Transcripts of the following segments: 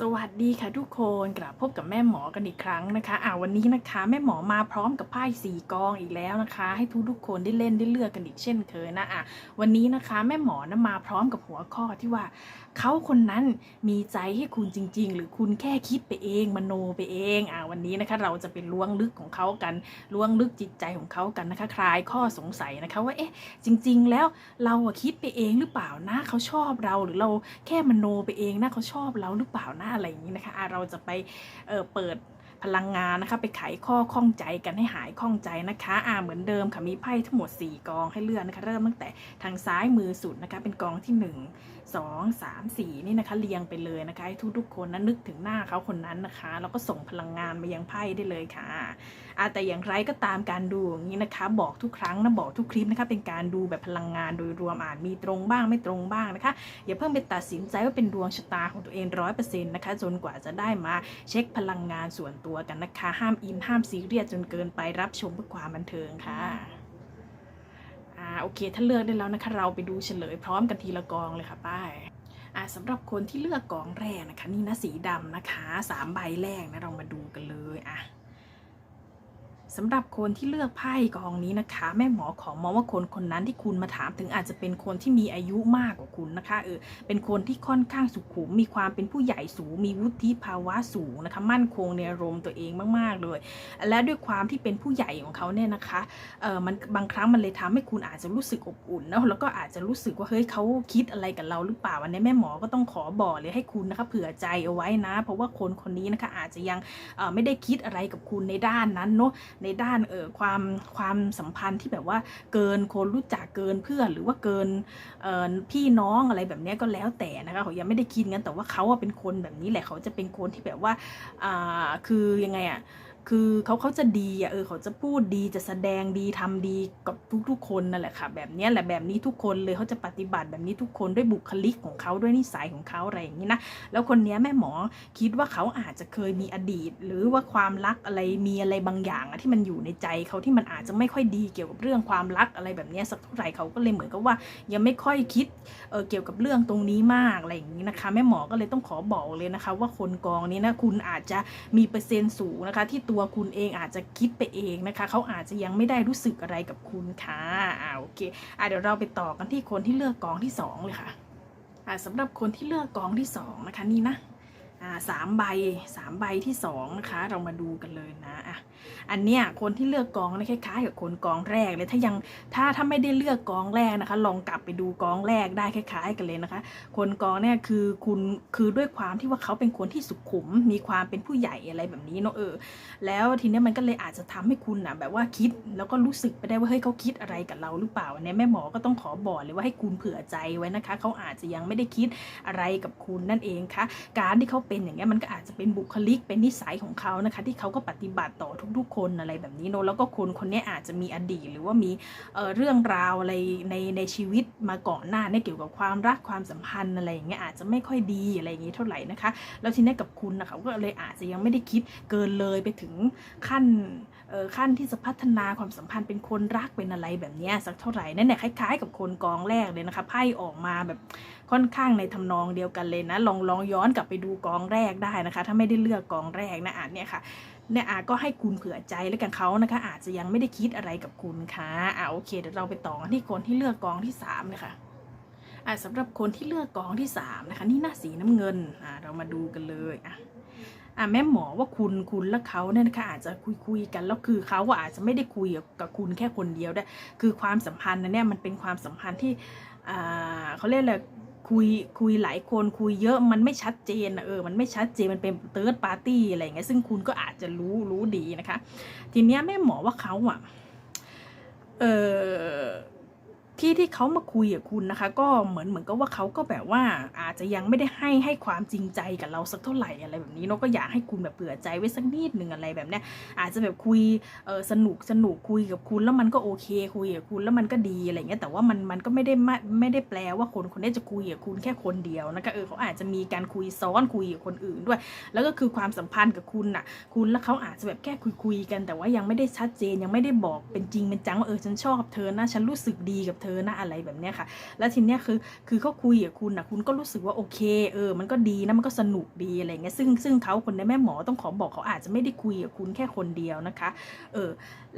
สวัสดีค่ะทุกคนกลับพบกับแม่หมอกันอีกครั้งนะคะอ่าวันนี้นะคะ แม่หมอมาพร้อมกับไพ่สีกองอีกแล้วนะคะ ให้ทุกทุกคนได้เล่นได้เลือกกันอีกเช่นเคยนะอะวันนี้นะคะแม่หมอนะมาพร้อมกับหัวข้อที่ว่าเขาคนนั้นมีใจให้คุณจริง ๆ หรือคุณแค่คิดไปเองมโนไปเองอ่าวันนี้นะคะ เราจะไปล้วงลึกของเขากันล้วงลึกจิตใจของเขากันนะคะ คลายข้อสงสัยนะคะว่าเอ๊ะจริง ๆ แล้วเราคิดไปเองหรือเปล่านะเขาชอบเราหรือเราแค่มโนไปเองนะเขาชอบเราหรือเปล่านะอะไรอย่างนี้นะคะะเราจะไปเเปิด พลังงานนะคะ ไปไขข้อข้องใจกันให้หายข้องใจนะคะอ่าเหมือนเดิมค่ะมีไพ่ทั้งหมด 4 กองให้เลือกนะคะ เริ่มตั้งแต่ทางซ้ายมือสุดนะคะ เป็นกองที่ 1 2 3 4 นี่นะคะเรียงไปเลยนะคะให้ทุกๆคนนะนึกถึงหน้าเขาคนนั้นนะคะแล้วก็ส่งพลังงานมายังไพ่ได้เลยค่ะอ่าแต่อย่างไรก็ตามการดูอย่างนี้นะคะ บอกทุกครั้งนะบอกทุกคลิปนะคะ เป็นการดูแบบพลังงานโดยรวมอ่าจมีตรงบ้างไม่ตรงบ้างนะคะ อย่าเพิ่งไปตัดสินใจว่าเป็นดวงชะตาของตัวเองร้อยเปอร์เซ็นต์นะคะจนกว่าจะได้มาเช็คพลังงานส่วนตัวกันนะคะ ห้ามอินห้ามซีเรียสจนเกินไปรับชมเพื่อความบันเทิงค่ะอ่าโอเค ถ้าเลือกได้แล้วนะคะ เราไปดูเฉลยพร้อมกันทีละกองเลยค่ะป้ายอ่าสำหรับคนที่เลือกกองแรกนะคะ นี่นะสีดำนะคะสามใบแรกนะเรามาดูกันเลยอะ สำหรับคนที่เลือกไพ่กองนี้นะคะ แม่หมอขอมองว่าคนคนนั้นที่คุณมาถามถึงอาจจะเป็นคนที่มีอายุมากกว่าคุณนะคะเออเป็นคนที่ค่อนข้างสุขุม มีความเป็นผู้ใหญ่สูง มีวุฒิภาวะสูงนะคะ มั่นคงในอารมณ์ตัวเองมาก ๆ เลย และด้วยความที่เป็นผู้ใหญ่ของเขาเนี่ยนะคะเออมันบางครั้งมันเลยทำให้คุณอาจจะรู้สึกอบอุ่นนะแล้วก็อาจจะรู้สึกว่าเฮ้ยเขาคิดอะไรกับเราหรือเปล่าวันนี้แม่หมอก็ต้องขอบอกเลยให้คุณนะคะเผื่อใจเอาไว้นะ เพราะว่าคนคนนี้นะคะอาจจะยังเออไม่ได้คิดอะไรกับคุณในด้านนั้นเนาะในด้านเออความความสัมพันธ์ที่แบบว่าเกินคนรู้จักเกินเพื่อนหรือว่าเกินเออพี่น้องอะไรแบบนี้ก็แล้วแต่นะคะเขายังไม่ได้คิดงั้นแต่ว่าเขาเป็นคนแบบนี้แหละเขาจะเป็นคนที่แบบว่าอ่าคือยังไงอะ คือเขาเขาจะดีอะเออเขาจะพูดดีจะแสดงดีทำดีกับทุกๆคนนั่นแหละค่ะ แบบนี้แหละแบบนี้ทุกคนเลยเขาจะปฏิบัติแบบนี้ทุกคนด้วยบุคลิกของเขาด้วยนิสัยของเขาอะไรอย่างนี้นะแล้วคนนี้แม่หมอคิดว่าเขาอาจจะเคยมีอดีต หรือว่าความรักอะไรมีอะไรบางอย่างอะที่มันอยู่ในใจเขาที่มันอาจจะไม่ค่อยดีเกี่ยวกับเรื่องความรักอะไรแบบนี้สักเท่าไหร่เขาก็เลยเหมือนกับว่า ยังไม่ค่อยคิดเออเกี่ยวกับเรื่องตรงนี้มากอะไรอย่างนี้นะคะแม่หมอก็เลยต้องขอบอกเลยนะคะ ว่าคนกองนี้นะคุณอาจจะมีเปอร์เซ็นต์สูงนะคะที่ตัวัวคุณเองอาจจะคิดไปเองนะคะ เขาอาจจะยังไม่ได้รู้สึกอะไรกับคุณค่ะอ่าโอเคอ่าเดี๋ยวเราไปต่อกันที่คนที่เลือกกองที่สองเลยค่ะอ่าสำหรับคนที่เลือกกองที่สองนะคะนี่นะ สามใบสามใบที่สองนะคะ เรามาดูกันเลยนะอะอันเนี้ยคนที่เลือกกองนี่คล้ายๆกับคนกองแรกเลยถ้ายังถ้าถ้าไม่ได้เลือกกองแรกนะคะ ลองกลับไปดูกองแรกได้คล้าย ๆ กันเลยนะคะ คนกองเนี่ยคือคุณคือด้วยความที่ว่าเขาเป็นคนที่สุขุม มีความเป็นผู้ใหญ่อะไรแบบนี้เนอะเออแล้วทีเนี้ยมันก็เลยอาจจะทำให้คุณนะแบบว่าคิดแล้วก็รู้สึกไปได้ว่าเฮ้ยเขาคิดอะไรกับเราหรือเปล่าอันเนี้ยแม่หมอก็ต้องขอบอกเลยว่าให้คุณเผื่อใจไว้นะคะเขาอาจจะยังไม่ได้คิดอะไรกับคุณนั่นเองค่ะการที่เขาเป็นอย่างเงี้ยมันก็อาจจะเป็นบุคลิกเป็นนิสัยของเขานะคะ ที่เขาก็ปฏิบัติต่อทุก ๆ คนอะไรแบบนี้เนาะแล้วก็คนคนนี้อาจจะมีอดีต หรือว่ามีเเรื่องราวอะไรในในชีวิตมาก่อนหน้าเนี่ยเกี่ยวกับความรักความสัมพันธ์อะไรอย่างเงี้ยอาจจะไม่ค่อยดีอะไรอย่างงี้เท่าไหร่นะคะ แล้วทีนี้กับคุณนะคะก็เลยอาจจะยังไม่ได้คิดเกินเลยไปถึงขั้น ขั้นที่จะพัฒนาความสัมพันธ์เป็นคนรักเป็นอะไรแบบนี้สักเท่าไหร่นั่นแหละคล้ายๆ กับคนกองแรกเลยนะคะไพ่ออกมาแบบค่อนข้างในทำนองเดียวกันเลยนะ ลองลองย้อนกลับไปดูกองแรกได้นะคะ ถ้าไม่ได้เลือกกองแรกนะอ่านเนี่ยค่ะเนี่ยอาก็ให้คุณเผื่อใจแล้วกันเขานะคะ อาจจะยังไม่ได้คิดอะไรกับคุณค่ะอ่าโอเคเดี๋ยวเราไปต่อกันที่คนที่เลือกกองที่สามเลยค่ะอ่า สำหรับคนที่เลือกกองที่สามนะคะนี่หน้าสีน้ำเงินอ่าเรามาดูกันเลยอะอ่าแม่หมอว่าคุณคุณและเขาเนี่ยนะคะอาจจะคุยคุยกันแล้วคือเขาอะอาจจะไม่ได้คุยกับคุณแค่คนเดียวได้คือความสัมพันธ์นะเนี่ยมันเป็นความสัมพันธ์ที่อ่าเขาเรียกอะไรคุยคุยหลายคนคุยเยอะมันไม่ชัดเจนนะเออมันไม่ชัดเจนมันเป็นเติร์ดปาร์ตี้อะไรอย่างเงี้ยซึ่งคุณก็อาจจะรู้รู้ดีนะคะ ทีเนี้ยแม่หมอว่าเขาอะเออ ที่ที่เขามาคุยกับคุณนะคะ ก็เหมือนเหมือนกับว่าเขาก็แบบว่าอาจจะยังไม่ได้ให้ให้ความจริงใจกับเราสักเท่าไหร่อะไรแบบนี้เนาะก็อยากให้คุณแบบเผื่อใจไว้สักนิดหนึ่งอะไรแบบเนี้ยอาจจะแบบคุยเออสนุกสนุกคุยกับคุณแล้วมันก็โอเค คุยกับคุณแล้วมันก็ดีอะไรเงี้ยแต่ว่ามันมันก็ไม่ได้ไม่ไม่ได้แปลว่าคนคนนี้จะคุยกับคุณแค่คนเดียวนะคะเออเขาอาจจะมีการคุยซ้อนคุยกับคนอื่นด้วย แล้วก็คือความสัมพันธ์กับคุณน่ะ คุณแล้วเขาอาจจะแบบแค่คุยคุยกัน แต่ว่ายังไม่ได้ชัดเจนยังไม่ได้บอกเป็นจริงเป็นจังว่าเออฉันชอบเธอนะฉันรู้สึกดีกับเธอนะอะไรแบบเนี้ยค่ะ แล้วทีเนี้ยคือคือเขาคุยกับคุณนะคุณก็รู้สึกว่าโอเคเออมันก็ดีนะมันก็สนุกดีอะไรเงี้ยซึ่งซึ่งเขาคนในแม่หมอต้องขอบอกเขาอาจจะไม่ได้คุยกับคุณแค่คนเดียวนะคะเออ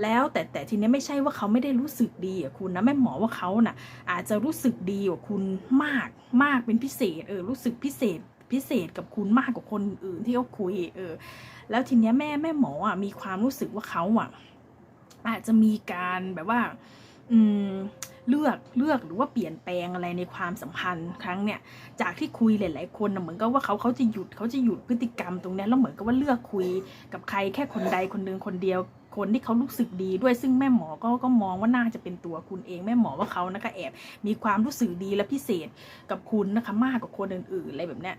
แล้วแต่แต่ทีเนี้ยไม่ใช่ว่าเขาไม่ได้รู้สึกดีกับคุณนะแม่หมอว่าเขาน่ะอาจจะรู้สึกดีกว่าคุณมากมากเป็นพิเศษเออรู้สึกพิเศษพิเศษกับคุณมากกว่าคนอื่นที่เขาคุยเออแล้วทีเนี้ยแม่แม่หมออะมีความรู้สึกว่าเขาอะอาจจะมีการแบบว่า อืม เลือกเลือกหรือว่าเปลี่ยนแปลงอะไรในความสัมพันธ์ครั้งเนี่ยจากที่คุยหลาย ๆ คนนะเหมือนกับว่าเขาเขาจะหยุดเขาจะหยุดพฤติกรรมตรงนี้แล้วเหมือนกับว่าเลือกคุยกับใครแค่คนใดคนหนึ่งคนเดียว คนที่เขารู้สึกดีด้วยซึ่งแม่หมอก็ก็มองว่าน่าจะเป็นตัวคุณเองแม่หมอว่าเขานะคะแอบมีความรู้สึกดีและพิเศษกับคุณนะคะมากกว่าคนอื่นๆอะไรแบบเนี้ย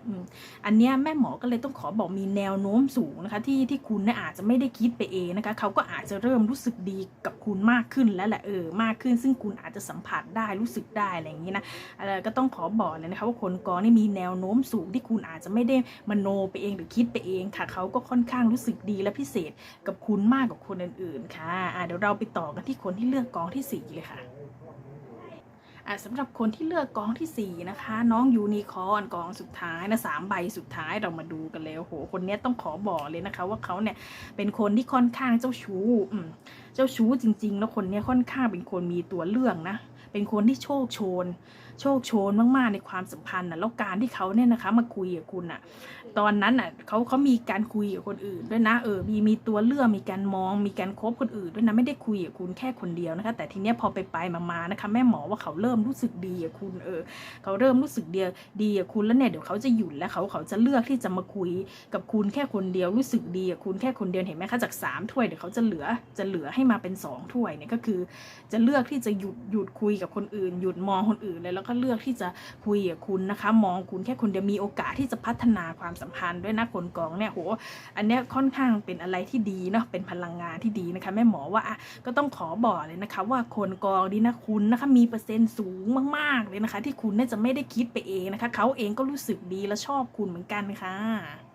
อันเนี้ยแม่หมอก็เลยต้องขอบอกมีแนวโน้มสูงนะคะที่ที่คุณเนี่ยอาจจะไม่ได้คิดไปเองนะคะเขาก็อาจจะเริ่มรู้สึกดีกับคุณมากขึ้นแล้วแหละเออมากขึ้น ซึ่งคุณอาจจะสัมผัสได้รู้สึกได้อะไรอย่างนี้นะอะไรก็ต้องขอบอกเลยนะคะว่าคนกอนี่มีแนวโน้มสูงที่คุณอาจจะไม่ได้มโนไปเองหรือคิดไปเองค่ะเขาก็ค่อนข้างรู้สึกดีและพิเศษกับคุณมากกว่าคนอื่นๆค่ะะเดี๋ยวเราไปต่อกันที่คนที่เลือกกองที่สี่เลยค่ะสำหรับคนที่เลือกกองที่ 4 นะคะ น้องยูนิคอร์นกองสุดท้ายนะสามใบสุดท้ายเรามาดูกันเลยโหคนนี้ต้องขอบอกเลยนะคะ ว่าเขาเนี่ยเป็นคนที่ค่อนข้างเจ้าชู้เจ้าชู้จริง ๆ แล้วคนนี้ค่อนข้างเป็นคนมีตัวเลือกนะเป็นคนที่โชคโชน โชคโชนมากๆในความสัมพันธ์นะแล้วการที่เขาเนี่ยนะคะ มาคุยกับคุณอะตอนนั้นอะเขาเขามีการคุยกับคนอื่นด้วยนะเออมีมีตัวเลือกมีการมอง มีการคบคนอื่นด้วยนะไม่ได้คุยกับคุณแค่คนเดียวนะคะ แต่ทีเนี้ยพอไปไปมาๆนะคะ แม่หมอว่าเขาเริ่มรู้สึกดีกับคุณเออเขาเริ่มรู้สึกเดียวดีกับคุณแล้วเนี่ยเดี๋ยวเขาจะหยุดแล้วเขาเขาจะเลือกที่จะมาคุยกับคุณแค่คนเดียวรู้สึกดีกับคุณแค่คนเดียวเห็นไหมคะจากสามถ้วยเดี๋ยวเขาจะเหลือจะเหลือให้มาเป็นสองถ้วยเนี่ยก็คือ จะเลือกที่จะหยุดหยุดคุยกับคนอื่น หยุดมองคนอื่นเลยแล้วก็เลือกที่จะคุยกับคุณนะคะ มองคุณแค่คนเดียวมีโอกาสที่จะพัฒนาความสัมพันธ์ด้วยนะคนกองเนี่ยโหอันเนี้ยค่อนข้างเป็นอะไรที่ดีเนาะเป็นพลังงานที่ดีนะคะแม่หมอว่าก็ต้องขอบอกเลยนะคะ ว่าคนกองดีนะคุณนะคะมีเปอร์เซ็นต์สูงมากๆเลยนะคะ ที่คุณน่าจะไม่ได้คิดไปเองนะคะเขาเองก็รู้สึกดีและชอบคุณเหมือนกันค่ะ